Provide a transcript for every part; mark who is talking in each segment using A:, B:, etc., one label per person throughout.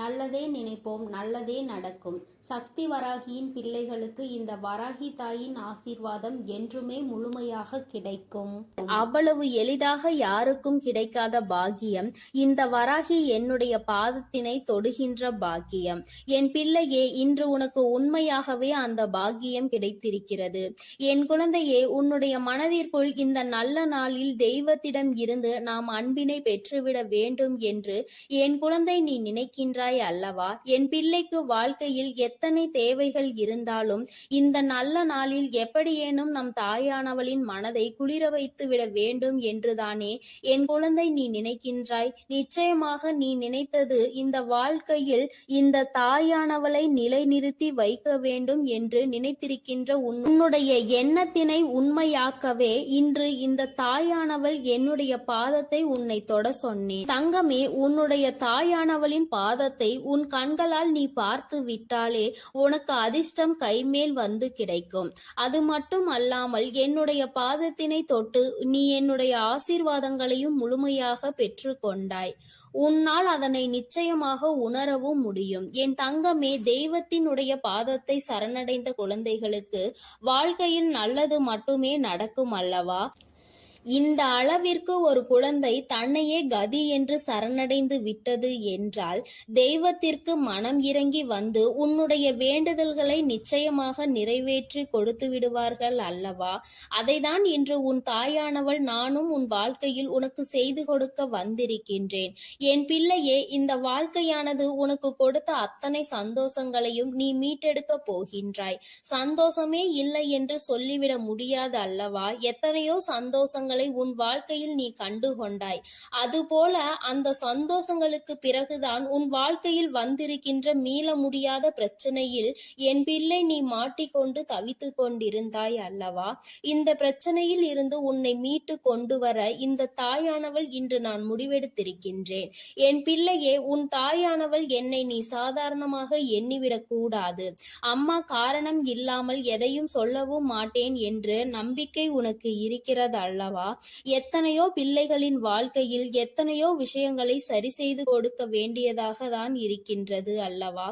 A: நல்லதே நினைப்போம் நல்லதே நடக்கும். சக்தி வராகியின் பிள்ளைகளுக்கு இந்த வராகி தாயின் ஆசீர்வாதம் என்றுமே முழுமையாக கிடைக்கும். அவ்வளவு எளிதாக யாருக்கும் கிடைக்காத பாக்கியம் இந்த வராகி என்னுடைய பாதத்தினை தொடுகின்ற பாக்கியம். என் பிள்ளையே இன்று உனக்கு உண்மையாகவே அந்த பாக்கியம் கிடைத்திருக்கிறது. என் குழந்தையே உன்னுடைய மனதிற்குள் இந்த நல்ல நாளில் தெய்வத்திடம் இருந்து நாம் அன்பினை பெற்றுவிட வேண்டும் என்று என் குழந்தை நீ நினைக்கின்றாய். அல்லவா? என் பிள்ளைக்கு வாழ்க்கையில் எத்தனை தேவைகள் இருந்தாலும் இந்த நல்ல நாளில் எப்படியேனும் நம் தாயானவளின் மனதை குளிர வைத்து விட வேண்டும் என்றுதானே? என் குழந்தை நீ நினைக்கின்றாய். நிச்சயமாக நீ நினைத்தது இந்த வாழ்க்கையில் இந்த தாயானவளை நிலைநிறுத்தி வைக்க வேண்டும் என்று நினைத்திருக்கின்ற உன்னுடைய எண்ணத்தினை உண்மையாக்கவே இன்று இந்த தாயானவள் என்னுடைய பாதத்தை உன்னை தொட சொன்னேன். தங்கமே உன்னுடைய தாயானவளின் பாதத்தை உன் கண்களால் நீ பார்த்து விட்டாலே உனக்கு அதிர்ஷ்டம் கைமேல் வந்து கிடைக்கும். அது மட்டும் அல்லாமல் என்னுடைய பாதத்தினை தொட்டு நீ என்னுடைய ஆசீர்வாதங்களையும் முழுமையாக பெற்று கொண்டாய் உன்னால் அதனை நிச்சயமாக உணரவும் முடியும். என் தங்கமே தெய்வத்தினுடைய பாதத்தை சரணடைந்த குழந்தைகளுக்கு வாழ்க்கையில் நல்லது மட்டுமே நடக்கும் அல்லவா? இந்த அளவிற்கு ஒரு குழந்தை தன்னையே கதி என்று சரணடைந்து விட்டது என்றால் தெய்வத்திற்கு மனம் இறங்கி வந்து உன்னுடைய வேண்டுதல்களை நிச்சயமாக நிறைவேற்றி கொடுத்து விடுவார்கள் அல்லவா? அதைதான் இன்று உன் தாயானவள் நானும் உன் வாழ்க்கையில் உனக்கு செய்து கொடுக்க வந்திருக்கின்றேன். என் பிள்ளையே இந்த வாழ்க்கையானது உனக்கு கொடுத்த அத்தனை சந்தோஷங்களையும் நீ மீட்டெடுக்க போகின்றாய். சந்தோஷமே இல்லை என்று சொல்லிவிட முடியாது அல்லவா? எத்தனையோ சந்தோஷங்கள் உன் வாழ்க்கையில் நீ கண்டு கொண்டாய் அதுபோல அந்த சந்தோஷங்களுக்கு பிறகுதான் உன் வாழ்க்கையில் வந்திருக்கின்ற மீள முடியாத பிரச்சனையில் என் பிள்ளை நீ மாட்டிக்கொண்டு தவித்துக் கொண்டிருந்தாய் அல்லவா? இந்த பிரச்சனையில் இருந்து உன்னை மீட்டு கொண்டு வர இந்த தாயானவள் இன்று நான் முடிவெடுத்திருக்கின்றேன். என் பிள்ளையே உன் தாயானவள் என்னை நீ சாதாரணமாக எண்ணிவிடக் கூடாது. அம்மா காரணம் இல்லாமல் எதையும் சொல்லவும் மாட்டேன் என்று நம்பிக்கை உனக்கு இருக்கிறது அல்லவா எத்தனையோ பிள்ளைகளின் வாழ்க்கையில் எத்தனையோ விஷயங்களை சரி செய்து கொடுக்க வேண்டியதாக தான் இருக்கின்றது அல்லவா?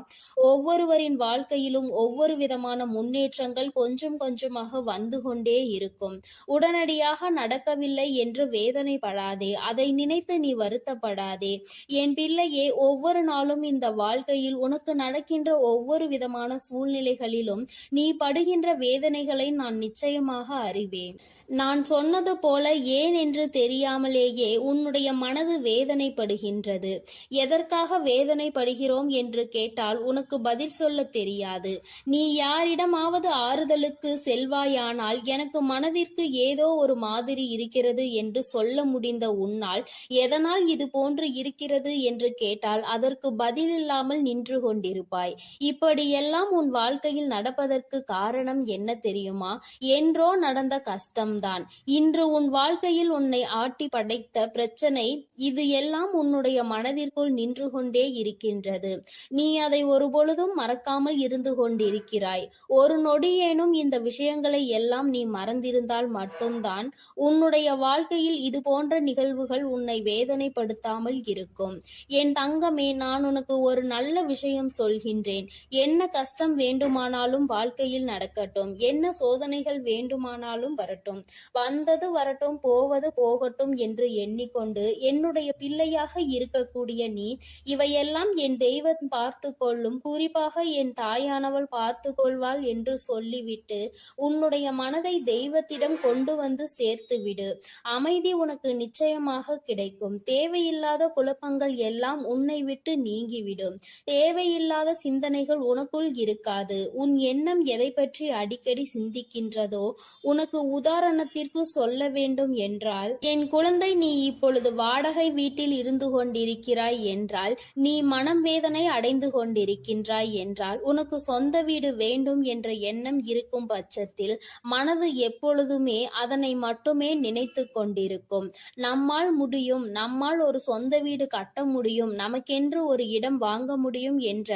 A: ஒவ்வொருவரின் வாழ்க்கையிலும் ஒவ்வொரு விதமான முன்னேற்றங்கள் கொஞ்சம் கொஞ்சமாக வந்து கொண்டே இருக்கும். உடனடியாக நடக்கவில்லை என்று வேதனைப்படாதே அதை நினைத்து நீ வருத்தப்படாதே. என் பிள்ளையே ஒவ்வொரு நாளும் இந்த வாழ்க்கையில் உனக்கு நடக்கின்ற ஒவ்வொரு விதமான சூழ்நிலைகளிலும் நீ படுகின்ற வேதனைகளை நான் நிச்சயமாக அறிவேன். நான் சொன்னது போல ஏன் என்று தெரியாமலேயே உன்னுடைய மனது வேதனைப்படுகின்றது. எதற்காக வேதனைப்படுகிறோம் என்று கேட்டால் உனக்கு பதில் சொல்ல தெரியாது. நீ யாரிடமாவது ஆறுதலுக்கு செல்வாயானால் எனக்கு மனதிற்கு ஏதோ ஒரு மாதிரி இருக்கிறது என்று சொல்ல முடிந்த உன்னால் எதனால் இது போன்று இருக்கிறது என்று கேட்டால் அதற்கு பதில் இல்லாமல் நின்று கொண்டிருப்பாய். இப்படியெல்லாம் உன் வாழ்க்கையில் நடப்பதற்கு காரணம் என்ன தெரியுமா? என்றோ நடந்த கஷ்டம்தான். இன்று உன் வாழ்க்கையில் உன்னை ஆட்டி படைத்த பிரச்சனை இது எல்லாம் உன்னுடைய மனதிற்குள் நின்று கொண்டே இருக்கின்றது. நீ அதை ஒருபொழுதும் மறக்காமல் இருந்து கொண்டிருக்கிறாய். ஒரு நொடியேனும் இந்த விஷயங்களை எல்லாம் நீ மறந்திருந்தால் மட்டும்தான் உன்னுடைய வாழ்க்கையில் இது போன்ற நிகழ்வுகள் உன்னை வேதனைப்படுத்தாமல் இருக்கும். என் தங்கமே நான் உனக்கு ஒரு நல்ல விஷயம் சொல்கின்றேன். என்ன கஷ்டம் வேண்டுமானாலும் வாழ்க்கையில் நடக்கட்டும். என்ன சோதனைகள் வேண்டுமானாலும் வரட்டும். வந்தது வரட்டும் போவது போகட்டும் என்று எண்ணிக்கொண்டு என்னுடைய பிள்ளையாக இருக்கக்கூடிய நீ இவையெல்லாம் என் தெய்வம் பார்த்து கொள்ளும் குறிப்பாக என் தாயானவள் பார்த்து கொள்வாள் என்று சொல்லிவிட்டு உன்னுடைய மனதை தெய்வத்திடம் கொண்டு வந்து சேர்த்து விடு அமைதி உனக்கு நிச்சயமாக கிடைக்கும். தேவையில்லாத குழப்பங்கள் எல்லாம் உன்னை விட்டு நீங்கிவிடும். தேவையில்லாத சிந்தனைகள் உனக்குள் இருக்காது. உன் எண்ணம் எதை பற்றி அடிக்கடி சிந்திக்கின்றதோ உனக்கு உதாரணத்திற்கு சொல்ல வேண்டும் என்றால் என் குழந்தை நீ இப்பொழுது வாடகை வீட்டில் இருந்து கொண்டிருக்கிறாய் என்றால் நீ மனம் வேதனை அடைந்து கொண்டிருக்கின்றாய் என்றால் உனக்கு சொந்த வீடு வேண்டும் என்ற எண்ணம் இருக்கும் பட்சத்தில் மனது எப்பொழுதுமே அதனை மட்டுமே நினைத்து கொண்டிருக்கும். நம்மால் முடியும் நம்மால் ஒரு சொந்த வீடு கட்ட முடியும் நமக்கென்று ஒரு இடம் வாங்க முடியும் என்ற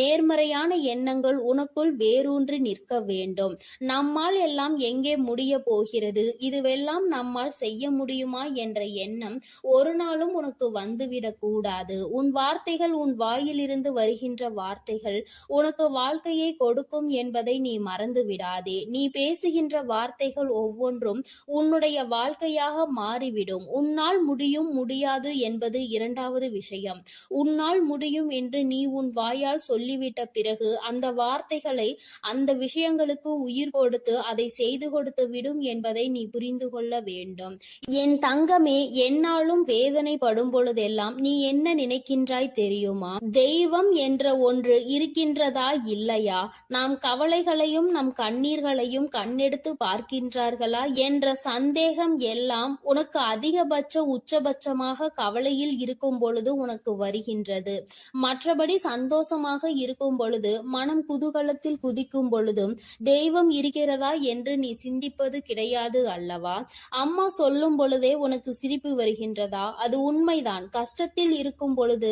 A: நேர்மறையான எண்ணங்கள் உனக்குள் வேரூன்றி நிற்க வேண்டும். நம்மால் எல்லாம் எங்கே முடிய போகிறது? இதுவெல்லாம் நம்மால் செய்ய முடியுமா என்ற எண்ணம் ஒரு நாளும் உனக்கு வந்துவிடக் கூடாது. உன் வார்த்தைகள் உன் வாயிலிருந்து வருகின்ற வார்த்தைகள் உனக்கு வாழ்க்கையை கொடுக்கும் என்பதை நீ மறந்து விடாதே நீ பேசுகின்ற வார்த்தைகள் ஒவ்வொன்றும் உன்னுடைய வாழ்க்கையாக மாறிவிடும். உன்னால் முடியும் முடியாது என்பது இரண்டாவது விஷயம். உன்னால் முடியும் என்று நீ உன் வாயால் சொல்லிவிட்ட பிறகு அந்த வார்த்தைகளை அந்த விஷயங்களுக்கு உயிர் கொடுத்து அதை செய்து கொடுத்து விடும் என்பதை நீ புரிந்து கொள்ள வேண்டும். என் தங்கமே என்னாலும் வேதனைப்படும் பொழுதெல்லாம் நீ என்ன நினைக்கின்றாய் தெரியுமா? தெய்வம் என்ற ஒன்று இருக்கின்றதா இல்லையா? நாம் கவலைகளையும் நம் கண்ணீர்களையும் கண்ணெடுத்து பார்க்கின்றார்களா? என்ற சந்தேகம் எல்லாம் உனக்கு அதிகபட்ச உச்சபட்சமாக கவலையில் இருக்கும் பொழுது உனக்கு வருகின்றது. மற்றபடி சந்தோஷமாக இருக்கும் பொழுது மனம் குதூகலத்தில் குதிக்கும் பொழுதும் தெய்வம் இருக்கிறதா என்று நீ சிந்திப்பது கிடையாது அல்லவா? அம்மா சொல்லும் பொழுதே உனக்கு சிரிப்பு வருகின்றதா? அது உண்மைதான். கஷ்டத்தில் இருக்கும் பொழுது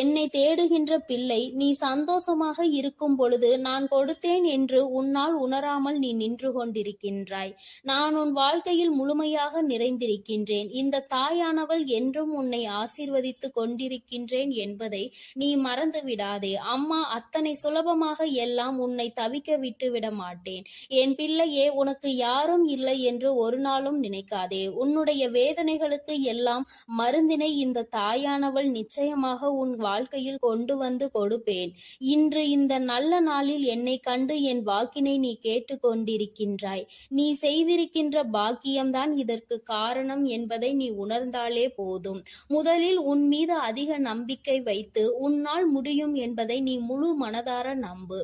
A: என்னை தேடுகின்ற பிள்ளை நீ சந்தோஷமாக இருக்கும் பொழுது நான் கொடுத்தேன் என்று உன்னால் உணராமல் நீ நின்று கொண்டிருக்கின்றாய். நான் உன் வாழ்க்கையில் முழுமையாக நிறைந்திருக்கின்றேன். இந்த தாயானவள் என்றும் உன்னை ஆசீர்வதித்து கொண்டிருக்கின்றேன் என்பதை நீ மறந்து விடாதே. அம்மா அத்தனை சுலபமாக எல்லாம் உன்னை தவிக்க விட்டு விட மாட்டேன். என் பிள்ளையே உனக்கு யாரும் இல்லை என்று ஒரு நாளும் நினை நினைக்காதே உன்னுடைய வேதனைகளுக்கு எல்லாம் மருந்தினை இந்த தாயானவள் நிச்சயமாக உன் வாழ்க்கையில் கொண்டு வந்து கொடுப்பேன். இன்று இந்த நல்ல நாளில் என்னை கண்டு என் வாக்கினை நீ கேட்டு கொண்டிருக்கின்றாய் நீ செய்திருக்கின்ற பாக்கியம்தான் இதற்கு காரணம் என்பதை நீ உணர்ந்தாலே போதும். முதலில் உன் மீது அதிக நம்பிக்கை வைத்து உன்னால் முடியும் என்பதை நீ முழு மனதார நம்பு.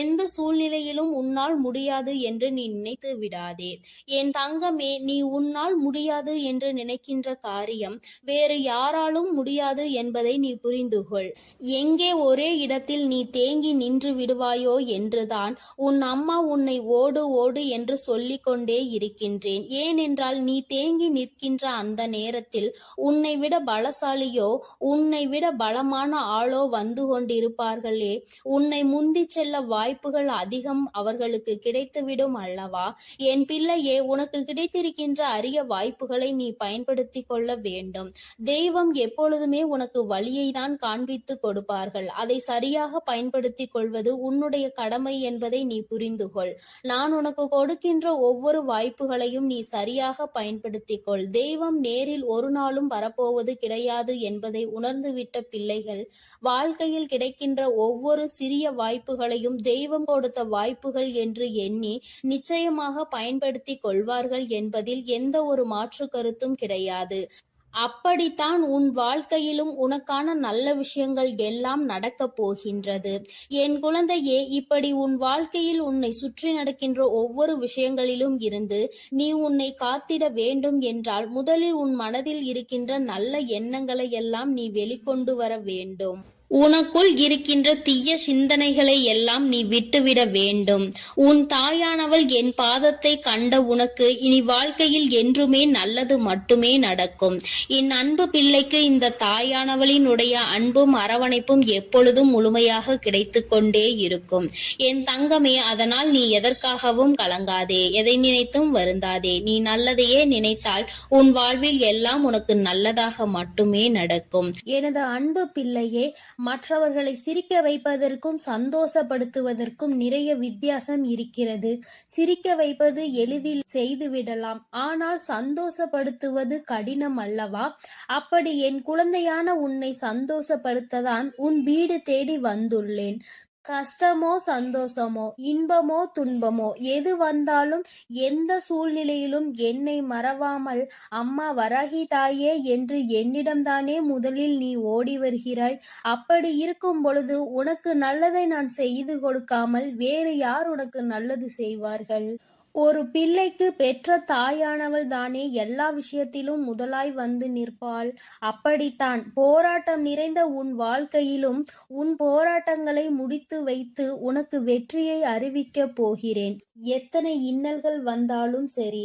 A: எந்த சூழ்நிலையிலும் உன்னால் முடியாது என்று நீ நினைத்து விடாதே. என் தங்கமே நீ உன்னால் முடியாது என்று நினைக்கின்ற காரியம் வேறு யாராலும் முடியாது என்பதை நீ புரிந்துகொள். எங்கே ஒரே இடத்தில் நீ தேங்கி நின்று விடுவாயோ என்றுதான் உன் அம்மா உன்னை ஓடு ஓடு என்று சொல்லிக்கொண்டே இருக்கின்றேன். ஏனென்றால் நீ தேங்கி நிற்கின்ற அந்த நேரத்தில் உன்னை விட பலசாலியோ உன்னை விட பலமான ஆளோ வந்து கொண்டிருப்பார்களே. உன்னை முந்தி செல்ல வாய்ப்புகள் அதிகம் அவர்களுக்கு கிடைத்துவிடும் அல்லவா? என் பிள்ளையே உனக்கு கிடைத்திருக்கின்ற அரிய வாய்ப்புகளை நீ பயன்படுத்திக் கொள்ள வேண்டும். தெய்வம் எப்பொழுதுமே உனக்கு வழியை தான் காண்பித்து கொடுப்பார்கள். அதை சரியாக பயன்படுத்திக் கொள்வது உன்னுடைய கடமை என்பதை நீ புரிந்து கொள் நான் உனக்கு கொடுக்கின்ற ஒவ்வொரு வாய்ப்புகளையும் நீ சரியாக பயன்படுத்திக் கொள். தெய்வம் நேரில் ஒரு நாளும் வரப்போவது கிடையாது என்பதை உணர்ந்துவிட்ட பிள்ளைகள் வாழ்க்கையில் கிடைக்கின்ற ஒவ்வொரு சிறிய வாய்ப்புகளையும் தெய்வம் கொடுத்த வாய்ப்புகள் என்று எண்ணி நிச்சயமாக பயன்படுத்தி கொள்வார்கள் என்பதில் எந்த ஒரு மாற்று கருத்தும் கிடையாது. அப்படித்தான் உன் வாழ்க்கையிலும் உனக்கான நல்ல விஷயங்கள் எல்லாம் நடக்கப் போகின்றது. என் குழந்தையே இப்படி உன் வாழ்க்கையில் உன்னை சுற்றி நடக்கின்ற ஒவ்வொரு விஷயங்களிலும் இருந்து நீ உன்னை காத்திட வேண்டும் என்றால் முதலில் உன் மனதில் இருக்கின்ற நல்ல எண்ணங்களை எல்லாம் நீ வெளிக்கொண்டு வர வேண்டும். உனக்குள் இருக்கின்ற தீய சிந்தனைகளை எல்லாம் நீ விட்டுவிட வேண்டும். உன் தாயானவள் என் பாதத்தை கண்ட உனக்கு இனி வாழ்க்கையில் என்றுமே நல்லது மட்டுமே நடக்கும். என் அன்பு பிள்ளைக்கு இந்த தாயானவளினுடைய அன்பும் அரவணைப்பும் எப்பொழுதும் முழுமையாக கிடைத்து கொண்டே இருக்கும். என் தங்கமே அதனால் நீ எதற்காகவும் கலங்காதே. எதை நினைத்தும் வருந்தாதே. நீ நல்லதையே நினைத்தால் உன் வாழ்வில் எல்லாம் உனக்கு நல்லதாக மட்டுமே நடக்கும். எனது அன்பு பிள்ளையே மற்றவர்களை சிரிக்க வைப்பதற்கும் சந்தோஷப்படுத்துவதற்கும் நிறைய வித்தியாசம் இருக்கிறது. சிரிக்க வைப்பது எளிதில் செய்துவிடலாம் ஆனால் சந்தோஷப்படுத்துவது கடினம் அல்லவா? அப்படி என் குழந்தையான உன்னை சந்தோஷப்படுத்ததான் உன் வீடு தேடி வந்துள்ளேன். கஷ்டமோ சந்தோஷமோ இன்பமோ துன்பமோ எது வந்தாலும் எந்த சூழ்நிலையிலும் என்னை மறவாமல் அம்மா வராகி தாயே என்று என்னிடம்தானே முதலில் நீ ஓடி வருகிறாய். அப்படி இருக்கும் பொழுது உனக்கு நல்லதை நான் செய்து கொடுக்காமல் வேறு யார் உனக்கு நல்லது செய்வார்கள்? ஒரு பிள்ளைக்கு பெற்ற தாயானவள் தானே எல்லா விஷயத்திலும் முதலாய் வந்து நிற்பாள். அப்படித்தான் போராட்டம் நிறைந்த உன் வாழ்க்கையிலும் உன் போராட்டங்களை முடித்து வைத்து உனக்கு வெற்றியை அறிவிக்கப் போகிறேன். எத்தனை இன்னல்கள் வந்தாலும் சரி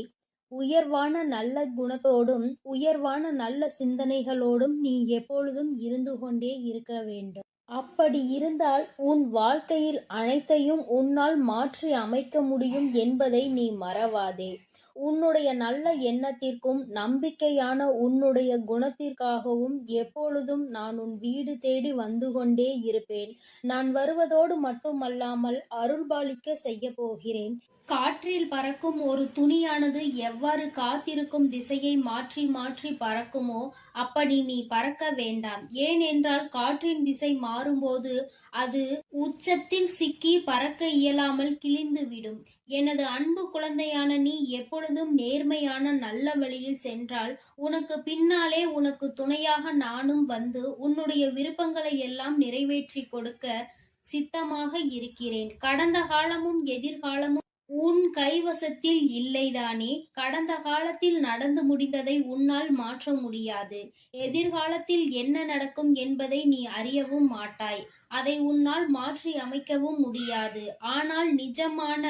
A: உயர்வான நல்ல குணத்தோடும் உயர்வான நல்ல சிந்தனைகளோடும் நீ எப்பொழுதும் இருந்து கொண்டே இருக்க வேண்டும். அப்படி இருந்தால் உன் வாழ்க்கையில் அனைத்தையும் உன்னால் மாற்றி அமைக்க முடியும் என்பதை நீ மறவாதே.
B: உன்னுடைய நல்ல எண்ணத்திற்கும் நம்பிக்கையான உன்னுடைய குணத்திற்காகவும் எப்பொழுதும் நான் உன் வீடு தேடி வந்து கொண்டே இருப்பேன். நான் வருவதோடு மட்டுமல்லாமல் அருள்பாலிக்க செய்ய போகிறேன்.
A: காற்றில் பறக்கும் ஒரு துணியானது எவ்வாறு காத்திருக்கும் திசையை மாற்றி மாற்றி பறக்குமோ அப்படி நீ பறக்க வேண்டாம். ஏனென்றால் காற்றின் திசை மாறும்போது அது உச்சத்தில் சிக்கி பறக்க இயலாமல் கிழிந்துவிடும். எனது அன்பு குழந்தையான நீ எப்பொழுதும் நேர்மையான நல்ல வழியில் சென்றால் உனக்கு பின்னாலே உனக்கு துணையாக நானும் வந்து உன்னுடைய விருப்பங்களை எல்லாம் நிறைவேற்றி கொடுக்க சித்தமாக இருக்கிறேன். கடந்த காலமும் எதிர்காலமும் உன் கைவசத்தில் இல்லைதானே? கடந்த காலத்தில் நடந்து முடிந்ததை உன்னால் மாற்ற முடியாது. எதிர்காலத்தில் என்ன நடக்கும் என்பதை நீ அறியவும் மாட்டாய். அதை உன்னால் மாற்றி அமைக்கவும் முடியாது. ஆனால் நிஜமான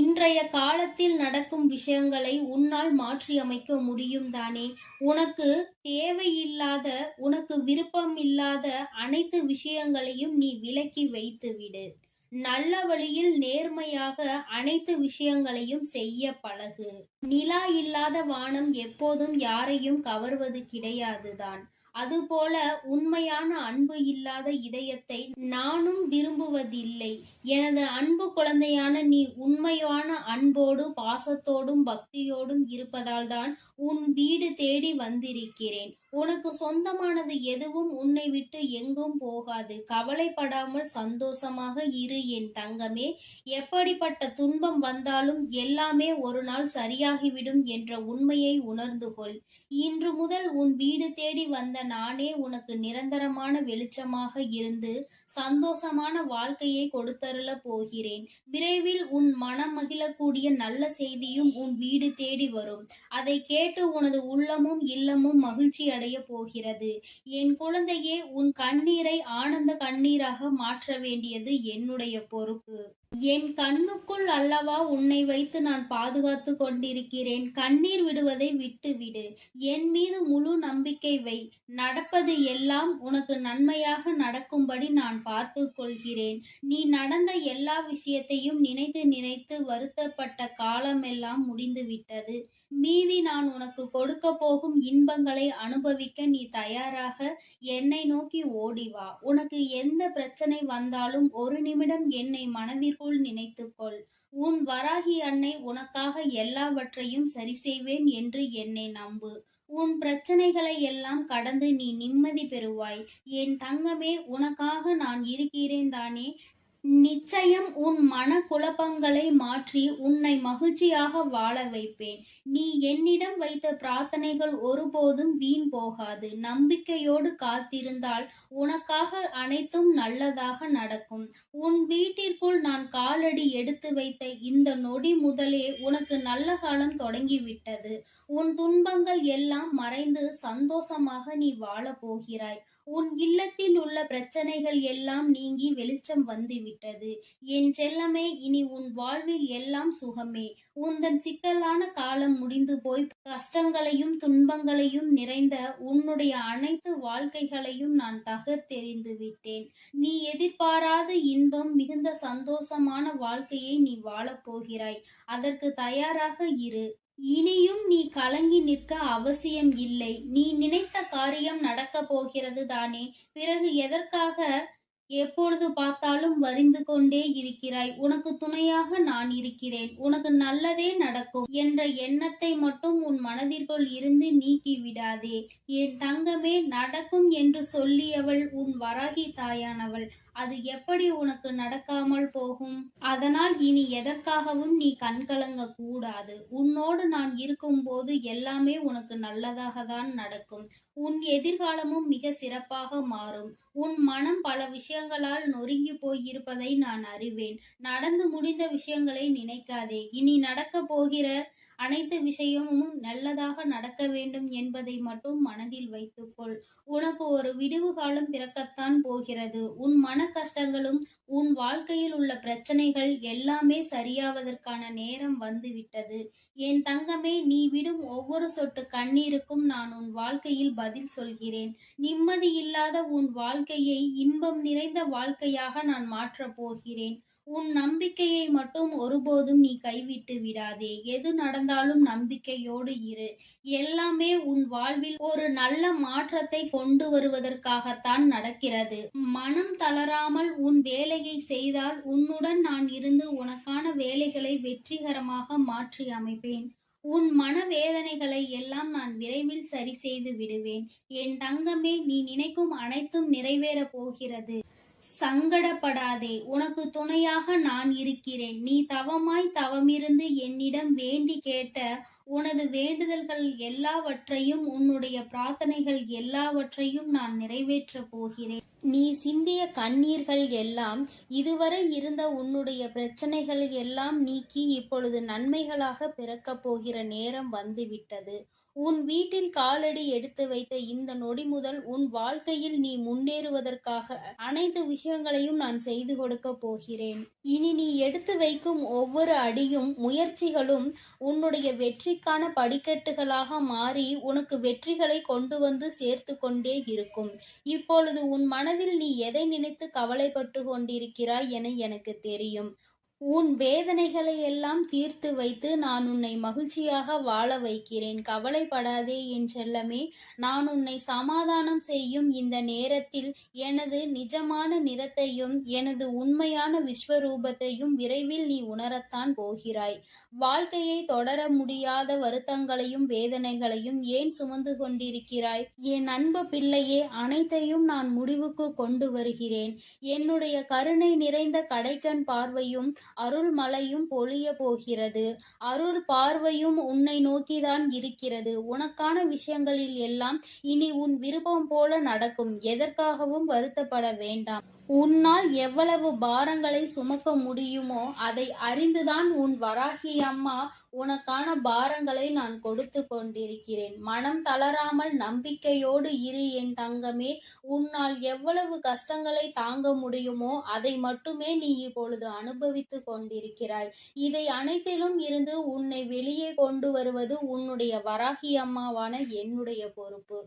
A: இன்றைய காலத்தில் நடக்கும் விஷயங்களை உன்னால் மாற்றி அமைக்க முடியும் தானே? உனக்கு தேவையில்லாத உனக்கு விருப்பம் இல்லாத அனைத்து விஷயங்களையும் நீ விலக்கி வைத்து விடு நல்ல வழியில் நேர்மையாக அனைத்து விஷயங்களையும் செய்ய பழகு. நிலா இல்லாத வானம் எப்போதும் யாரையும் கவர்வது கிடையாதுதான் அதுபோல உண்மையான அன்பு இல்லாத இதயத்தை நானும் விரும்புவதில்லை. எனது அன்பு குழந்தையான நீ உண்மையான அன்போடு பாசத்தோடும் பக்தியோடும் இருப்பதால் தான் உன் வீடு தேடி வந்திருக்கிறேன். உனக்கு சொந்தமானது எதுவும் உன்னை விட்டு எங்கும் போகாது. கவலைப்படாமல் சந்தோஷமாக இரு என் தங்கமே. எப்படிப்பட்ட துன்பம் வந்தாலும் எல்லாமே ஒரு நாள் சரியாகிவிடும் என்ற உண்மையை உணர்ந்து கொள். இன்று முதல் உன் வீடு தேடி வந்த நானே உனக்கு நிரந்தரமான வெளிச்சமாக இருந்து சந்தோஷமான வாழ்க்கையை கொடுத்தருள போகிறேன். விரைவில் உன் மனம் மகிழக்கூடிய நல்ல செய்தியும் உன் வீடு தேடி வரும். அதை கேட்டு உனது உள்ளமும் இல்லமும் மகிழ்ச்சி அடைய போகிறது. என் குழந்தையே உன் கண்ணீரை ஆனந்த கண்ணீராக மாற்ற வேண்டியது என்னுடைய பொறுப்பு. என் கண்ணுக்குள் அல்லவா உன்னை வைத்து நான் பாதுகாத்து கொண்டிருக்கிறேன். கண்ணீர் விடுவதை விட்டுவிடு. என் மீது முழு நம்பிக்கை வை. நடப்பது எல்லாம் உனக்கு நன்மையாக நடக்கும்படி நான் பார்த்து கொள்கிறேன். நீ நடந்த எல்லா விஷயத்தையும் நினைத்து நினைத்து வருத்தப்பட்ட காலமெல்லாம் முடிந்துவிட்டது. மீதி நான் உனக்கு கொடுக்க போகும் இன்பங்களை அனுபவிக்க நீ தயாராக என்னை நோக்கி ஓடி வா. உனக்கு எந்த பிரச்சனை வந்தாலும் ஒரு நிமிடம் என்னை மனதிற்கு போல் நினைத்துக்கொள். உன் வராகி அன்னை உனக்காக எல்லாவற்றையும் சரி செய்வேன் என்று என்னை நம்பு. உன் பிரச்சனைகளை எல்லாம் கடந்து நீ நிம்மதி பெறுவாய். என் தங்கமே உனக்காக நான் இருக்கிறேன் தானே? நிச்சயம் உன் மன குழப்பங்களை மாற்றி உன்னை மகிழ்ச்சியாக வாழ வைப்பேன். நீ என்னிடம் வைத்த பிரார்த்தனைகள் ஒருபோதும் வீண் போகாது. நம்பிக்கையோடு காத்திருந்தால் உனக்காக அனைத்தும் நல்லதாக நடக்கும். உன் வீட்டிற்குள் நான் காலடி எடுத்து வைத்த இந்த நொடி முதலே உனக்கு நல்ல காலம் தொடங்கிவிட்டது. உன் துன்பங்கள் எல்லாம் மறைந்து சந்தோஷமாக நீ வாழப் போகிறாய். உன் இல்லத்தில் உள்ள பிரச்சனைகள் எல்லாம் நீங்கி வெளிச்சம் வந்துவிட்டது என் செல்லமே இனி உன் வாழ்வில் எல்லாம் சுகமே. உந்தன் சிக்கலான காலம் முடிந்து போய் கஷ்டங்களையும் துன்பங்களையும் நிறைந்த உன்னுடைய அனைத்து வாழ்க்கைகளையும் நான் தகர்த்தெறிந்து விட்டேன். நீ எதிர்பாராத இன்பம் மிகுந்த சந்தோஷமான வாழ்க்கையை நீ வாழப் போகிறாய் அதற்கு தயாராக இரு. இனியும் நீ கலங்கி நிற்க அவசியம் இல்லை. நீ நினைத்த காரியம் நடக்கப் போகிறது தானே. பிறகு எதற்காக எப்பொழுது பார்த்தாலும் வரிந்து கொண்டே இருக்கிறாய். உனக்கு துணையாக நான் இருக்கிறேன். உனக்கு நல்லதே நடக்கும் என்ற எண்ணத்தை மட்டும் உன் மனதிற்குள் இருந்து நீக்கி விடாதே. என் தங்கமே நடக்கும் என்று சொல்லியவள் உன் வராகி தாயானவள். அது எப்படி உனக்கு நடக்காமல் போகும்? அதனால் இனி எதற்காகவும் நீ கண்கலங்க கூடாது. உன்னோடு நான் இருக்கும்போது எல்லாமே உனக்கு நல்லதாக தான் நடக்கும். உன் எதிர்காலமும் மிக சிறப்பாக மாறும். உன் மனம் பல விஷயங்களால் நொறுங்கி போயிருப்பதை நான் அறிவேன். நடந்து முடிந்த விஷயங்களை நினைக்காதே. இனி நடக்க போகிற அனைத்து விஷயமும் நல்லதாக நடக்க வேண்டும் என்பதை மட்டும் மனதில் வைத்துக்கொள். உனக்கு ஒரு விடிவு காலம் பிறக்கத்தான் போகிறது. உன் மன கஷ்டங்களும் உன் வாழ்க்கையில் உள்ள பிரச்சனைகள் எல்லாமே சரியாவதற்கான நேரம் வந்துவிட்டது. என் தங்கமே நீ விடும் ஒவ்வொரு சொட்டு கண்ணீருக்கும் நான் உன் வாழ்க்கையில் பதில் சொல்கிறேன். நிம்மதி இல்லாத உன் வாழ்க்கையை இன்பம் நிறைந்த வாழ்க்கையாக நான் மாற்றப் போகிறேன்.
B: உன் நம்பிக்கையை மட்டும் ஒருபோதும் நீ கைவிட்டு விடாதே. எது நடந்தாலும் நம்பிக்கையோடு இரு. எல்லாமே உன் வாழ்வில் ஒரு நல்ல மாற்றத்தை கொண்டு வருவதற்காகத்தான் நடக்கிறது. மனம் தளராமல் உன் வேலையை செய்தால் உன்னுடன் நான் இருந்து உனக்கான வேலைகளை வெற்றிகரமாக மாற்றி அமைப்பேன். உன் மனவேதனைகளை எல்லாம் நான் விரைவில் சரி செய்து விடுவேன். என் தங்கமே நீ நினைக்கும் அனைத்தும் நிறைவேறப் போகிறது. சங்கடப்படாதே உனக்கு துணையாக நான் இருக்கிறேன். நீ தவமாய் தவமிருந்து என்னிடம் வேண்டி கேட்ட உனது வேண்டுதல்கள் எல்லாவற்றையும் உன்னுடைய பிரார்த்தனைகள் எல்லாவற்றையும் நான் நிறைவேற்றப் போகிறேன். நீ சிந்திய கண்ணீர்கள் எல்லாம் இதுவரை இருந்த உன்னுடைய பிரச்சனைகள் எல்லாம் நீக்கி இப்பொழுது நன்மைகளாக பிறக்கப் போகிற நேரம் வந்துவிட்டது. உன் வீட்டில் காலடி எடுத்து வைத்த இந்த நொடி முதல் உன் வாழ்க்கையில் நீ முன்னேறுவதற்காக அனைத்து விஷயங்களையும் நான் செய்து கொடுக்க போகிறேன். இனி நீ எடுத்து வைக்கும் ஒவ்வொரு அடியும் முயற்சிகளும் உன்னுடைய வெற்றிக்கான படிக்கட்டுகளாக மாறி உனக்கு வெற்றிகளை கொண்டு வந்து சேர்த்து கொண்டே இருக்கும். இப்பொழுது உன் மனதில் நீ எதை நினைத்து கவலைப்பட்டு கொண்டிருக்கிறாய் என எனக்கு தெரியும். உன் வேதனைகளை எல்லாம் தீர்த்து வைத்து நான் உன்னை மகிழ்ச்சியாக வாழ வைக்கிறேன். கவலைப்படாதே என் செல்லமே. நான் உன்னை சமாதானம் செய்யும் இந்த நேரத்தில் எனது நிஜமான நிறத்தையும் எனது உண்மையான விஸ்வரூபத்தையும் விரைவில் நீ உணரத்தான் போகிறாய். வாழ்க்கையை தொடர முடியாத வருத்தங்களையும் வேதனைகளையும் ஏன் சுமந்து கொண்டிருக்கிறாய்? என் அன்பு பிள்ளையே அனைத்தையும் நான் முடிவுக்கு கொண்டு வருகிறேன். என்னுடைய கருணை நிறைந்த கடைக்கண் பார்வையும் அருள் மலையும் பொழிய போகிறது. அருள் பார்வையும் உன்னை நோக்கிதான் இருக்கிறது. உனக்கான விஷயங்களில் எல்லாம் இனி உன் விருப்பம் போல நடக்கும். எதற்காகவும் வருத்தப்பட வேண்டாம். உன்னால் எவ்வளவு பாரங்களை சுமக்க முடியுமோ அதை அறிந்துதான் உன் வராகி அம்மா உனக்கான பாரங்களை நான் கொடுத்து கொண்டிருக்கிறேன். மனம் தளராமல் நம்பிக்கையோடு இரு என் தங்கமே. உன்னால் எவ்வளவு கஷ்டங்களை தாங்க முடியுமோ அதை மட்டுமே நீ இப்பொழுது அனுபவித்து கொண்டிருக்கிறாய். இதை அனைத்திலும் இருந்து உன்னை வெளியே கொண்டு வருவது உன்னுடைய வராகி அம்மாவான என்னுடைய பொறுப்பு.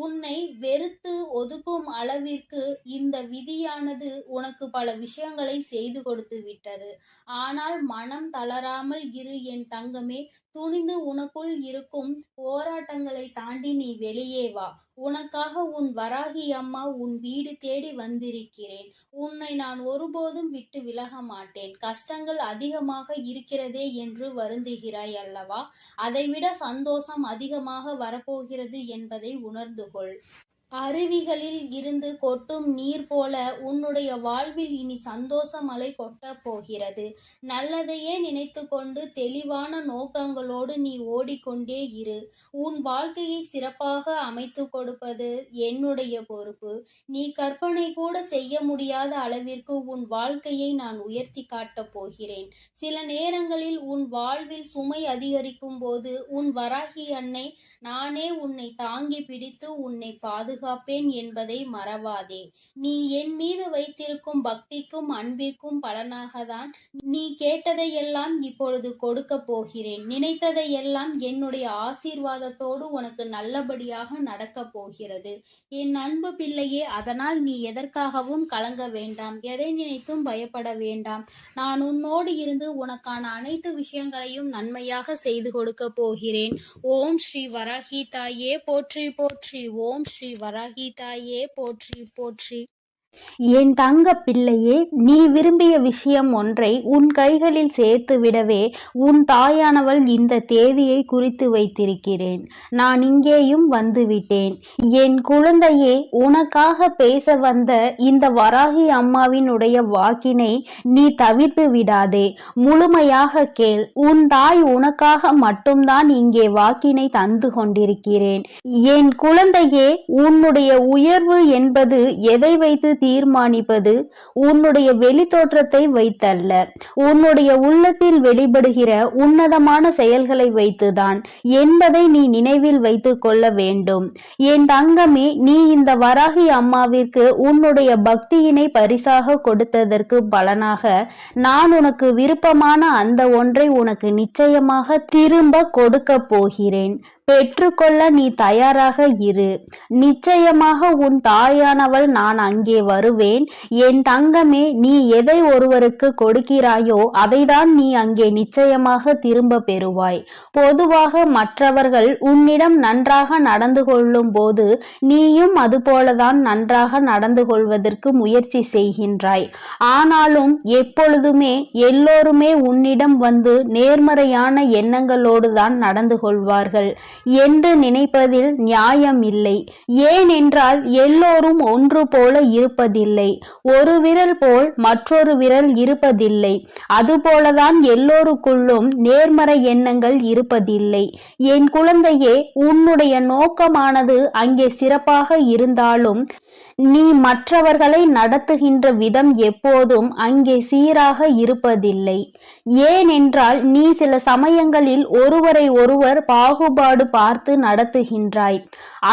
B: உன்னை வெறுத்து ஒதுக்கும் அளவிற்கு இந்த விதியானது உனக்கு பல விஷயங்களை செய்து கொடுத்து விட்டது. ஆனால் மனம் தளராமல் இரு என் தங்கமே துணிந்து உனக்குள் இருக்கும் போராட்டங்களை தாண்டி நீ வெளியே வா. உனக்காக உன் வராகி அம்மா உன் வீடு தேடி வந்திருக்கிறேன். உன்னை நான் ஒருபோதும் விட்டு விலக மாட்டேன். கஷ்டங்கள் அதிகமாக இருக்கிறதே என்று வருந்துகிறாய் அல்லவா? அதைவிட சந்தோஷம் அதிகமாக வரப்போகிறது என்பதை உணர்ந்து கொள் அருவிகளில் இருந்து கொட்டும் நீர் போல உன்னுடைய வாழ்வில் இனி சந்தோஷ மழை கொட்டப் போகிறது. நல்லதையே நினைத்து கொண்டு தெளிவான நோக்கங்களோடு நீ ஓடிக்கொண்டே இரு. உன் வாழ்க்கையை சிறப்பாக அமைத்து கொடுப்பது என்னுடைய பொறுப்பு. நீ கற்பனை கூட செய்ய முடியாத அளவிற்கு உன் வாழ்க்கையை நான் உயர்த்தி காட்டப் போகிறேன். சில நேரங்களில் உன் வாழ்வில் சுமை அதிகரிக்கும் போது உன் வராகி அன்னை நானே உன்னை தாங்கி பிடித்து உன்னை பாதுகாப்பேன் என்பதை மறவாதே. நீ என் மீது வைத்திருக்கும் பக்திக்கும் அன்பிற்கும் பலனாகத்தான் நீ கேட்டதையெல்லாம் இப்பொழுது கொடுக்க போகிறேன். நினைத்ததையெல்லாம் என்னுடைய ஆசீர்வாதத்தோடு உனக்கு நல்லபடியாக நடக்கப் போகிறது. என் அன்பு பிள்ளையே அதனால் நீ எதற்காகவும் கலங்க வேண்டாம். எதை நினைத்தும் பயப்பட வேண்டாம். நான் உன்னோடு இருந்து உனக்கான அனைத்து விஷயங்களையும் நன்மையாக செய்து கொடுக்க போகிறேன். ஓம் ஸ்ரீ வராகி தாயே போற்றி போற்றி. ஓம் ஸ்ரீ வராகி தாயே போற்றி போற்றி.
A: என் தங்க பிள்ளையே நீ விரும்பிய விஷயம் ஒன்றை உன் கைகளில் சேர்த்து விடவே உன் தாயானவள் இந்த தேதியை குறித்து வைத்திருக்கிறேன். நான் இங்கேயும் வந்துவிட்டேன் என் குழந்தையே உனக்காக பேச வந்த இந்த வராகி அம்மாவினுடைய வாக்கினை நீ தவிர்த்து விடாதே. முழுமையாக கேள் உன் தாய் உனக்காக மட்டும்தான் இங்கே வாக்கினை தந்து கொண்டிருக்கிறேன். என் குழந்தையே உன்னுடைய உயர்வு என்பது எதை வைத்து தீர்மானிப்பது உன்னுடைய வெளித்தோற்றத்தை வைத்தல்ல. உன்னுடைய உள்ளத்தில் வெளிப்படுகிற உன்னதமான செயல்களை வைத்துதான் என்பதை நீ நினைவில் வைத்துக் கொள்ள வேண்டும். என் தங்கமே நீ இந்த வராகி அம்மாவிற்கு உன்னுடைய பக்தியினை பரிசாக கொடுத்ததற்கு பலனாக நான் உனக்கு விருப்பமான அந்த ஒன்றை உனக்கு நிச்சயமாக திரும்ப கொடுக்க போகிறேன். பெற்றுக்கொள்ள நீ தயாராக இரு. நிச்சயமாக உன் தாயானவள் நான் அங்கே வருவேன். என் தங்கமே நீ எதை ஒருவருக்கு கொடுக்கிறாயோ அதைதான் நீ அங்கே நிச்சயமாக திரும்ப பெறுவாய். பொதுவாக மற்றவர்கள் உன்னிடம் நன்றாக நடந்து கொள்ளும் போது நீயும் அதுபோலதான் நன்றாக நடந்து கொள்வதற்கு முயற்சி செய்கின்றாய். ஆனாலும் எப்பொழுதுமே எல்லோருமே உன்னிடம் வந்து நேர்மறையான எண்ணங்களோடு தான் நடந்து கொள்வார்கள். என்று நினைப்பதில் நியாயம் இல்லை ஏனென்றால் எல்லோரும் ஒன்று போல இருப்பதில்லை. ஒரு விரல் போல் மற்றொரு விரல் இருப்பதில்லை. அதுபோலதான் எல்லோருக்குள்ளும் நேர்மறை எண்ணங்கள் இருப்பதில்லை. என் குழந்தையே உன்னுடைய நோக்கமானது அங்கே சிறப்பாக இருந்தாலும் நீ மற்றவர்களை நடத்துகின்ற விதம் எப்போதும் அங்கே சீராக இருப்பதில்லை. ஏனென்றால் நீ சில சமயங்களில் ஒருவரை ஒருவர் பாகுபாடு பார்த்து நடத்துகின்றாய்.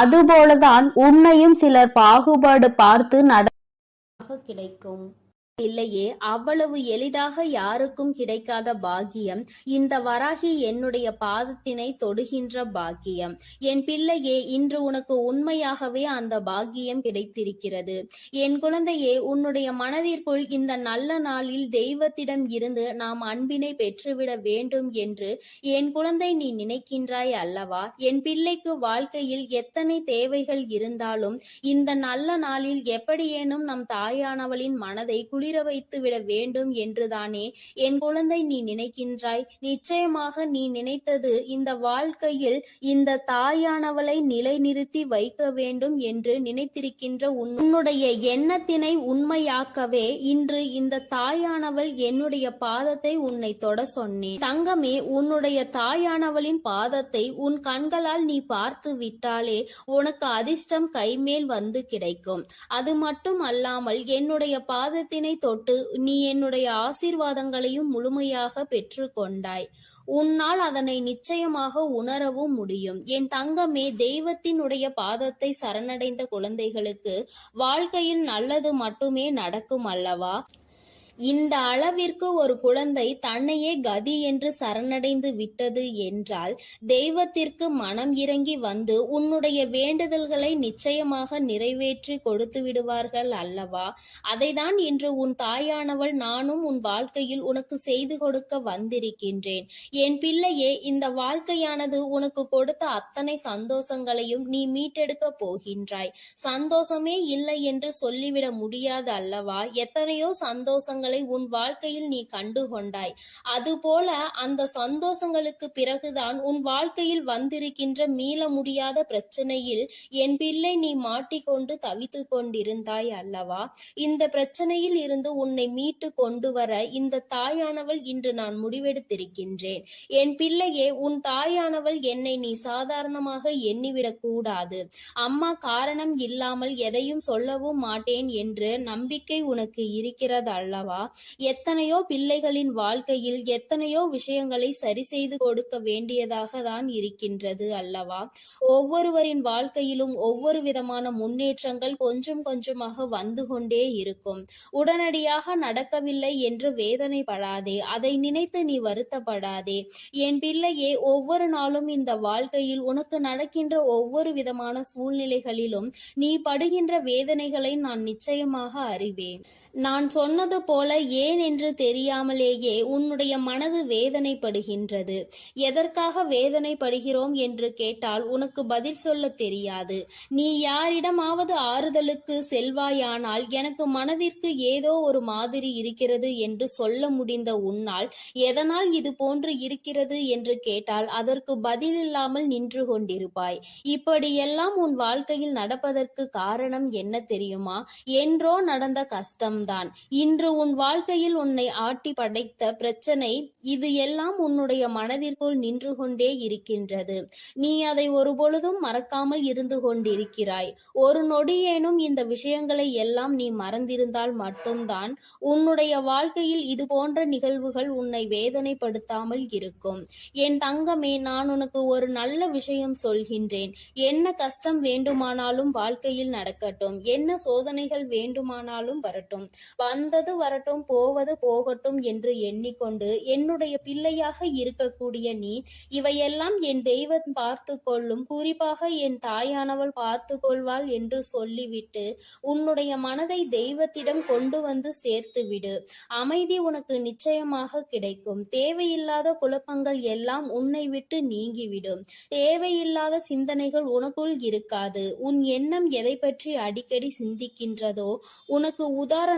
A: அதுபோலதான் உன்னையும் சிலர் பாகுபாடு பார்த்து நட கிடைக்கும். இல்லையே அவ்வளவு எளிதாக யாருக்கும் கிடைக்காத பாக்கியம் இந்த வராகி என்னுடைய பாதத்தினை தொடுகின்ற பாக்கியம். என் பிள்ளையே இன்று உனக்கு உண்மையாகவே அந்த பாக்கியம் கிடைத்திருக்கிறது. என் குழந்தையே உன்னுடைய மனதிற்குள் இந்த நல்ல நாளில் தெய்வத்திடம் இருந்து நாம் அன்பினை பெற்றுவிட வேண்டும் என்று என் குழந்தை நீ நினைக்கின்றாய் அல்லவா? என் பிள்ளைக்கு வாழ்க்கையில் எத்தனை தேவைகள் இருந்தாலும் இந்த நல்ல நாளில் எப்படியேனும் நம் தாயானவளின் மனதை குளிர் வைத்து விட வேண்டும் என்றுதானே? என் குழந்தை நீ நினைக்கின்றாய். நிச்சயமாக நீ நினைத்தது இந்த வாழ்க்கையில் இந்த தாயானவளை நிலைநிறுத்தி வைக்க வேண்டும் என்று நினைத்திருக்கின்ற உன்னுடைய எண்ணத்தினை உண்மையாக்கவே இன்று இந்த தாயானவள் என்னுடைய பாதத்தை உன்னை தொட சொன்னேன். தங்கமே உன்னுடைய தாயானவளின் பாதத்தை உன் கண்களால் நீ பார்த்து விட்டாலே உனக்கு அதிர்ஷ்டம் கைமேல் வந்து கிடைக்கும். அது மட்டும் அல்லாமல் என்னுடைய பாதத்தினை தொட்டு நீ என்னுடைய ஆசீர்வாதங்களையும் முழுமையாக பெற்றுக்கொண்டாய். உன்னால் அதனை நிச்சயமாக உணரவும் முடியும். என் தங்கமே தெய்வத்தினுடைய பாதத்தை சரணடைந்த குழந்தைகளுக்கு வாழ்க்கையில் நல்லது மட்டுமே நடக்கும் அல்லவா? இந்த அளவிற்கு ஒரு குழந்தை தன்னையே கதி என்று சரணடைந்து விட்டது என்றால் தெய்வத்திற்கு மனம் இறங்கி வந்து உன்னுடைய வேண்டுதல்களை நிச்சயமாக நிறைவேற்றி கொடுத்து விடுவார்கள் அல்லவா? அதைதான் இன்று உன் தாயானவள் நானும் உன் வாழ்க்கையில் உனக்கு செய்து கொடுக்க வந்திருக்கின்றேன். என் பிள்ளையே இந்த வாழ்க்கையானது உனக்கு கொடுத்த அத்தனை சந்தோஷங்களையும் நீ மீட்டெடுக்க போகின்றாய். சந்தோஷமே இல்லை என்று சொல்லிவிட முடியாது அல்லவா? எத்தனையோ சந்தோஷங்கள் உன் வாழ்க்கையில் நீ கண்டு கொண்டாய் அதுபோல அந்த சந்தோஷங்களுக்கு பிறகுதான் உன் வாழ்க்கையில் வந்திருக்கின்ற மீள முடியாத பிரச்சனையில் என் பிள்ளை நீ மாட்டிக்கொண்டு தவித்துக் கொண்டிருந்தாய் அல்லவா? இந்த பிரச்சனையில் இருந்து உன்னை மீட்டு கொண்டு வர இந்த தாயானவள் இன்று நான் முடிவெடுத்திருக்கின்றேன். என் பிள்ளையே உன் தாயானவள் என்னை நீ சாதாரணமாக எண்ணிவிடக் கூடாது. அம்மா காரணம் இல்லாமல் எதையும் சொல்லவும் மாட்டேன் என்று நம்பிக்கை உனக்கு இருக்கிறது அல்லவா எத்தனையோ பிள்ளைகளின் வாழ்க்கையில் எத்தனையோ விஷயங்களை சரி செய்து கொடுக்க வேண்டியதாக தான் இருக்கின்றது அல்லவா? ஒவ்வொருவரின் வாழ்க்கையிலும் ஒவ்வொரு விதமான முன்னேற்றங்கள் கொஞ்சம் கொஞ்சமாக வந்து கொண்டே இருக்கும். உடனடியாக நடக்கவில்லை என்று வேதனைப்படாதே அதை நினைத்து நீ வருத்தப்படாதே. என் பிள்ளையே ஒவ்வொரு நாளும் இந்த வாழ்க்கையில் உனக்கு நடக்கின்ற ஒவ்வொரு விதமான சூழ்நிலைகளிலும் நீ படுகின்ற வேதனைகளை நான் நிச்சயமாக அறிவேன். நான் சொன்னது போல ஏன் என்று தெரியாமலேயே உன்னுடைய மனது வேதனைப்படுகின்றது. எதற்காக வேதனைப்படுகிறோம் என்று கேட்டால் உனக்கு பதில் சொல்ல தெரியாது. நீ யாரிடமாவது ஆறுதலுக்கு செல்வாயானால் எனக்கு மனதிற்கு ஏதோ ஒரு மாதிரி இருக்கிறது என்று சொல்ல முடிந்த உன்னால் எதனால் இது போன்று இருக்கிறது என்று கேட்டால் அதற்கு பதில் இல்லாமல் நின்று கொண்டிருப்பாய். இப்படியெல்லாம் உன் வாழ்க்கையில் நடப்பதற்கு காரணம் என்ன தெரியுமா? என்றோ நடந்த கஷ்டம். கஷ்டம்தான் இன்று உன் வாழ்க்கையில் உன்னை ஆட்டி படைத்த பிரச்சனை இது எல்லாம் உன்னுடைய மனதிற்குள் நின்று கொண்டே இருக்கின்றது. நீ அதை ஒரு பொழுதும் மறக்காமல் இருந்து கொண்டிருக்கிறாய். ஒரு நொடியேனும் இந்த விஷயங்களை எல்லாம் நீ மறந்திருந்தால் மட்டும்தான் உன்னுடைய வாழ்க்கையில் இது போன்ற நிகழ்வுகள் உன்னை வேதனைப்படுத்தாமல் இருக்கும். என் தங்கமே நான் உனக்கு ஒரு நல்ல விஷயம் சொல்கின்றேன். என்ன கஷ்டம் வேண்டுமானாலும் வாழ்க்கையில் நடக்கட்டும். என்ன சோதனைகள் வேண்டுமானாலும் வரட்டும்.
B: வந்தது வரட்டும் போவது போகட்டும் என்று எண்ணிக்கொண்டு என்னுடைய பிள்ளையாக இருக்கக்கூடிய நீ இவையெல்லாம் என் தெய்வம் பார்த்து கொள்ளும் குறிப்பாக என் தாயானவள் பார்த்து கொள்வாள் என்று சொல்லிவிட்டு உன்னுடைய மனதை தெய்வத்திடம் கொண்டு வந்து சேர்த்து விடு அமைதி உனக்கு நிச்சயமாக கிடைக்கும். தேவையில்லாத குழப்பங்கள் எல்லாம் உன்னை விட்டு நீங்கிவிடும். தேவையில்லாத சிந்தனைகள் உனக்குள் இருக்காது. உன் எண்ணம் எதை பற்றி அடிக்கடி சிந்திக்கின்றதோ உனக்கு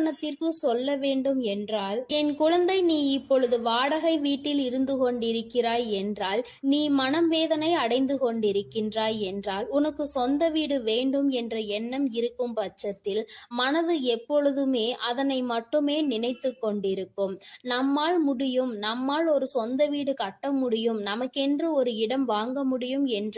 B: உதாரணத்திற்கு சொல்ல வேண்டும் என்றால் என் குழந்தை நீ இப்பொழுது வாடகை வீட்டில் இருந்து கொண்டிருக்கிறாய் என்றால் நீ மனம் வேதனை அடைந்து கொண்டிருக்கின்றாய் என்றால் உனக்கு சொந்த வீடு வேண்டும் என்ற எண்ணம் இருக்கும் பட்சத்தில் மனது எப்பொழுதுமே அதனை மட்டுமே நினைத்து கொண்டிருக்கும். நம்மால் முடியும் நம்மால் ஒரு சொந்த வீடு கட்ட முடியும் நமக்கென்று ஒரு இடம் வாங்க முடியும் என்ற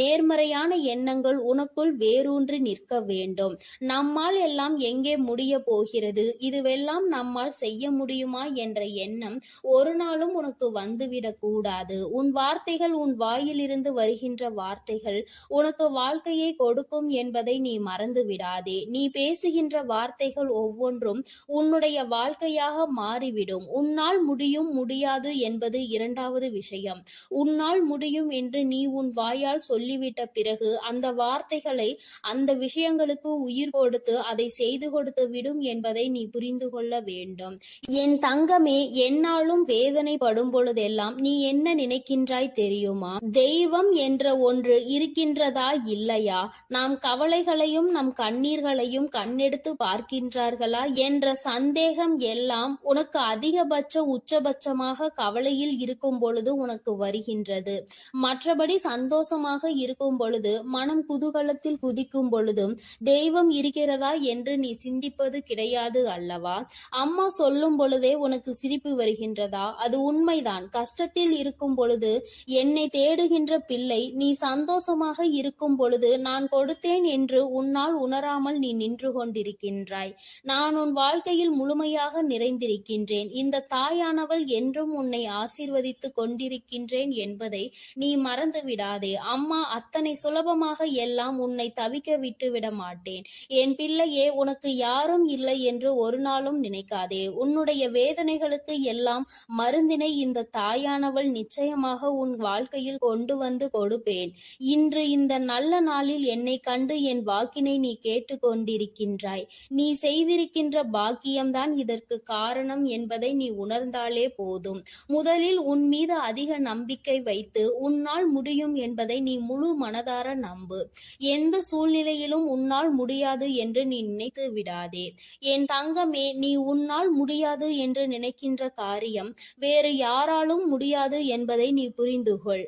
B: நேர்மறையான எண்ணங்கள் உனக்குள் வேரூன்றி நிற்க வேண்டும். நம்மால் எல்லாம் எங்கே முடிய போகிறது? இதுவெல்லாம் நம்மால் செய்ய முடியுமா என்ற எண்ணம் ஒரு நாளும் உனக்கு வந்துவிடக் கூடாது. உன் வார்த்தைகள் உன் வாயிலிருந்து வருகின்ற வார்த்தைகள் உனக்கு வாழ்க்கையை கொடுக்கும் என்பதை நீ மறந்து விடாதே. நீ பேசுகின்ற வார்த்தைகள் ஒவ்வொன்றும் உன்னுடைய வாழ்க்கையாக மாறிவிடும். உன்னால் முடியும் முடியாது என்பது இரண்டாவது விஷயம். உன்னால் முடியும் என்று நீ உன் வாயால் சொல்லிவிட்ட பிறகு அந்த வார்த்தைகளை அந்த விஷயங்களுக்கு உயிர் கொடுத்து அதை செய்து கொடுத்து விடும் என்பதை நீ புரிந்து கொள்ள வேண்டும். என் தங்கமே என்னாலும் வேதனைப்படும் பொழுதெல்லாம் நீ என்ன நினைக்கின்றாய் தெரியுமா? தெய்வம் என்ற ஒன்று இருக்கின்றதா இல்லையா? நாம் கவலைகளையும் நம் கண்ணீர்களையும் கண்ணெடுத்து பார்க்கின்றார்களா? என்ற சந்தேகம் எல்லாம் உனக்கு அதிகபட்ச உச்சபட்சமாக கவலையில் இருக்கும் பொழுது உனக்கு வருகின்றது. மற்றபடி சந்தோஷமாக இருக்கும் பொழுது மனம் குதூகலத்தில் குதிக்கும் பொழுதும் தெய்வம் இருக்கிறதா என்று நீ சிந்திப்பது கிடையாது. அல்லவா? அம்மா சொல்லும் பொழுதே உனக்கு சிரிப்பு வருகின்றதா? அது உண்மைதான். கஷ்டத்தில் இருக்கும் பொழுது என்னை தேடுகின்ற பிள்ளை நீ சந்தோஷமாக இருக்கும் பொழுது நான் கொடுத்தேன் என்று உன்னால் உணராமல் நீ நின்று கொண்டிருக்கின்றாய். நான் உன் வாழ்க்கையில் முழுமையாக நிறைந்திருக்கின்றேன். இந்த தாயானவள் என்றும் உன்னை ஆசீர்வதித்து கொண்டிருக்கின்றேன் என்பதை நீ மறந்து விடாதே. அம்மா அத்தனை சுலபமாக எல்லாம் உன்னை தவிக்க விட்டு விட மாட்டேன். என் பிள்ளையே உனக்கு யாரும் இல்லை என்று ஒரு நாளும் நினைக்காதே. உன்னுடைய வேதனைகளுக்கு எல்லாம் மருந்தினை இந்த தாயானவள் நிச்சயமாக உன் வாழ்க்கையில் கொண்டு வந்து கொடுப்பேன். இன்று இந்த நல்ல நாளில் என்னை கண்டு என் வாக்கினை நீ கேட்டு கொண்டிருக்கின்றாய் நீ செய்திருக்கின்ற பாக்கியம்தான் இதற்கு காரணம் என்பதை நீ உணர்ந்தாலே போதும். முதலில் உன் மீது அதிக நம்பிக்கை வைத்து உன்னால் முடியும் என்பதை நீ முழு மனதார நம்பு. எந்த சூழ்நிலையிலும் உன்னால் முடியாது என்று நீ நினைத்து விடாதே. என் தங்கமே நீ உன்னால் முடியாது என்று நினைக்கின்ற காரியம் வேறு யாராலும் முடியாது என்பதை நீ புரிந்துகொள்.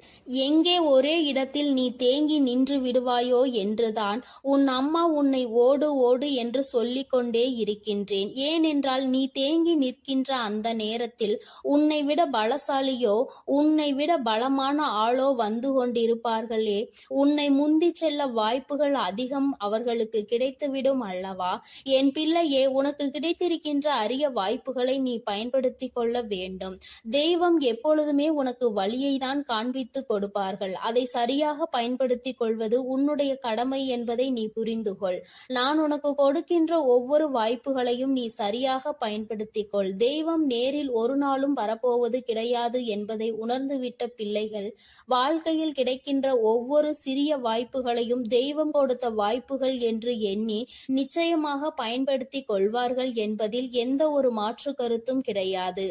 B: எங்கே ஒரே இடத்தில் நீ தேங்கி நின்று விடுவாயோ என்றுதான் உன் அம்மா உன்னை ஓடு ஓடு என்று சொல்லிக் கொண்டே இருக்கின்றேன். ஏனென்றால் நீ தேங்கி நிற்கின்ற அந்த நேரத்தில் உன்னை விட பலசாலியோ உன்னை விட பலமான ஆளோ வந்து கொண்டிருப்பார்களே. உன்னை முந்தி செல்ல வாய்ப்புகள் அதிகம் அவர்களுக்கு கிடைத்துவிடும் அல்லவா? என் பிள்ளையே உனக்கு கிடைத்திருக்கின்ற அரிய வாய்ப்புகளை நீ பயன்படுத்திக் கொள்ள வேண்டும். தெய்வம் எப்பொழுதுமே உனக்கு வழியை தான் காண்பித்து கொடுப்பார்கள். அதை சரியாக பயன்படுத்திக் கொள்வது உன்னுடைய கடமை என்பதை நீ புரிந்து கொள் நான் உனக்கு கொடுக்கின்ற ஒவ்வொரு வாய்ப்புகளையும் நீ சரியாக பயன்படுத்தி கொள். தெய்வம் நேரில் ஒரு நாளும் வரப்போவது கிடையாது என்பதை உணர்ந்துவிட்ட பிள்ளைகள் வாழ்க்கையில் கிடைக்கின்ற ஒவ்வொரு சிறிய வாய்ப்புகளையும் தெய்வம் கொடுத்த வாய்ப்புகள் என்று எண்ணி நிச்சயமாக பயன்படுத்தி கொள். கொள்வார்கள் என்பதில் எந்த ஒரு மாற்று கருத்தும் கிடையாது.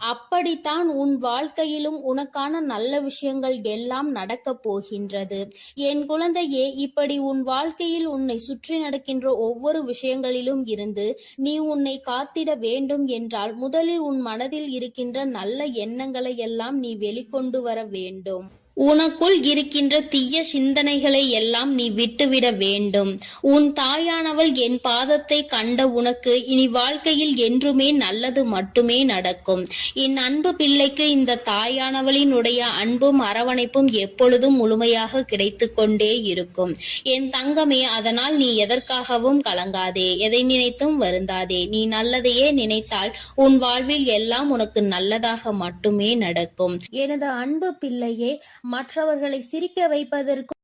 B: அப்படித்தான் உன் வாழ்க்கையிலும் உனக்கான நல்ல விஷயங்கள் எல்லாம் நடக்கப் போகின்றது. என் குழந்தையே இப்படி உன் வாழ்க்கையில் உன்னை சுற்றி நடக்கின்ற ஒவ்வொரு விஷயங்களிலும் இருந்து நீ உன்னை காத்திட வேண்டும் என்றால் முதலில் உன் மனதில் இருக்கின்ற நல்ல எண்ணங்களை எல்லாம் நீ வெளிக்கொண்டு வர வேண்டும். உனக்குள் இருக்கின்ற தீய சிந்தனைகளை எல்லாம் நீ விட்டுவிட வேண்டும். உன் தாயானவள் என் பாதத்தை கண்ட உனக்கு இனி வாழ்க்கையில் என்றுமே நல்லது மட்டுமே நடக்கும். என் அன்பு பிள்ளைக்கு இந்த தாயானவளினுடைய அன்பும் அரவணைப்பும் எப்பொழுதும் முழுமையாக கிடைத்து கொண்டே இருக்கும். என் தங்கமே அதனால் நீ எதற்காகவும் கலங்காதே. எதை நினைத்தும் வருந்தாதே. நீ நல்லதையே நினைத்தால் உன் வாழ்வில் எல்லாம் உனக்கு நல்லதாக மட்டுமே நடக்கும். எனது அன்பு பிள்ளையே மற்றவர்களை சிரிக்க வைப்பதற்கு